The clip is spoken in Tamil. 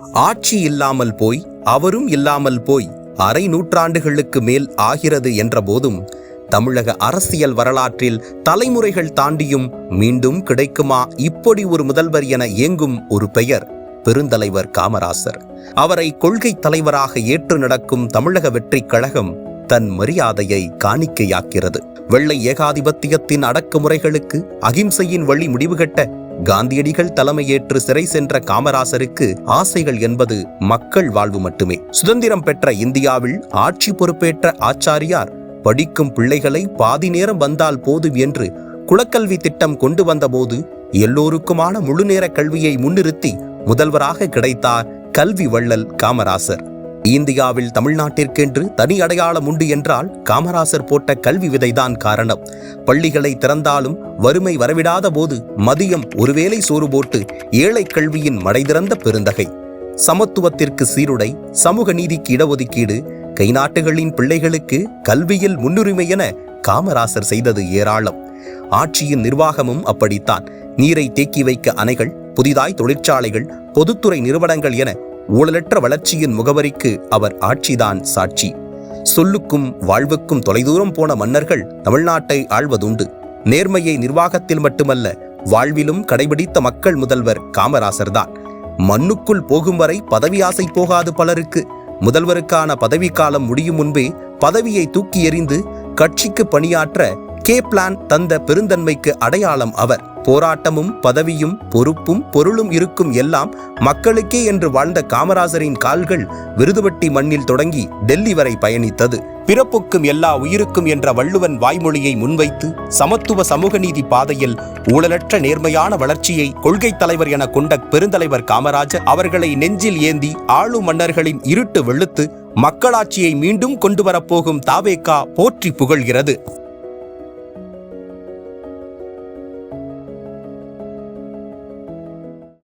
ஆட்சி இல்லாமல் போய் அவரும் இல்லாமல் போய் அரை நூற்றாண்டுகளுக்கு மேல் ஆகிறது என்ற போதும் தமிழக அரசியல் வரலாற்றில் தலைமுறைகள் தாண்டியும் மீண்டும் கிடைக்குமா? இப்படி ஒரு முதல்வர் என இயங்கும் ஒரு பெயர் பெருந்தலைவர் காமராசர். அவரை கொள்கை தலைவராக ஏற்று நடக்கும் தமிழக வெற்றிக் கழகம் தன் மரியாதையை காணிக்கையாக்கிறது. வெள்ளை ஏகாதிபத்தியத்தின் அடக்குமுறைகளுக்கு அகிம்சையின் வழி முடிவுகட்ட காந்தியடிகள் தலைமையேற்று சிறை சென்ற காமராசருக்கு ஆசைகள் என்பது மக்கள் வாழ்வு மட்டுமே. சுதந்திரம் பெற்ற இந்தியாவில் ஆட்சி பொறுப்பேற்ற ஆச்சாரியார் படிக்கும் பிள்ளைகளை பாதி நேரம் வந்தால் போதும் என்று குலக்கல்வி திட்டம் கொண்டு வந்தபோது எல்லோருக்குமான முழுநேர கல்வியை முன்னிறுத்தி முதல்வராக கிடைத்தார் கல்வி வள்ளல் காமராசர். இந்தியாவில் தமிழ்நாட்டிற்கென்று தனி அடையாளம் உண்டு என்றால் காமராசர் போட்ட கல்வி விதைதான் காரணம். பள்ளிகளை திறந்தாலும் வறுமை வரவிடாத போது மதியம் ஒருவேளை சோறு போட்டு ஏழை கல்வியின் மடைதிறந்த பெருந்தகை. சமத்துவத்திற்கு சீருடை சமூக நீதிக்கு இடஒதுக்கீடு கை நாட்டுகளின் பிள்ளைகளுக்கு கல்வியில் முன்னுரிமை என காமராசர் செய்தது ஏராளம். ஆட்சியின் நிர்வாகமும் அப்படித்தான். நீரை தேக்கி வைக்க அணைகள் புதிதாய் தொழிற்சாலைகள் பொதுத்துறை நிறுவனங்கள் என ஊழலற்ற வளர்ச்சியின் முகவரிக்கு அவர் ஆட்சிதான் சாட்சி. சொல்லுக்கும் வாழ்வுக்கும் தொலைதூரம் போன மன்னர்கள் தமிழ்நாட்டை ஆழ்வதுண்டு நேர்மையை நிர்வாகத்தில் மட்டுமல்ல வாழ்விலும் கடைபிடித்த மக்கள் முதல்வர் காமராசர்தான். மண்ணுக்குள் போகும் வரை பதவி ஆசை போகாது பலருக்கு. முதல்வருக்கான பதவிக்காலம் முடியும் முன்பே பதவியை தூக்கி எறிந்து கட்சிக்கு பணியாற்ற கே பிளான் தந்த பெருந்தன்மைக்கு அடையாளம் அவர். போராட்டமும் பதவியும் பொறுப்பும் பொருளும் இருக்கும் எல்லாம் மக்களுக்கே என்று வாழ்ந்த காமராசரின் கால்கள் விருதுவட்டி மண்ணில் தொடங்கி டெல்லி வரை பயணித்தது. பிறப்புக்கும் எல்லா உயிருக்கும் என்ற வள்ளுவன் வாய்மொழியை முன்வைத்து சமத்துவ சமூக நீதி பாதையில் ஊழலற்ற நேர்மையான வளர்ச்சியை கொள்கை தலைவர் என கொண்ட பெருந்தலைவர் காமராஜர் அவர்களை நெஞ்சில் ஏந்தி ஆளும் மன்னர்களின் இருட்டு வெளுத்து மக்களாட்சியை மீண்டும் கொண்டு வரப்போகும் தாவேகா போற்றி புகழ்கிறது.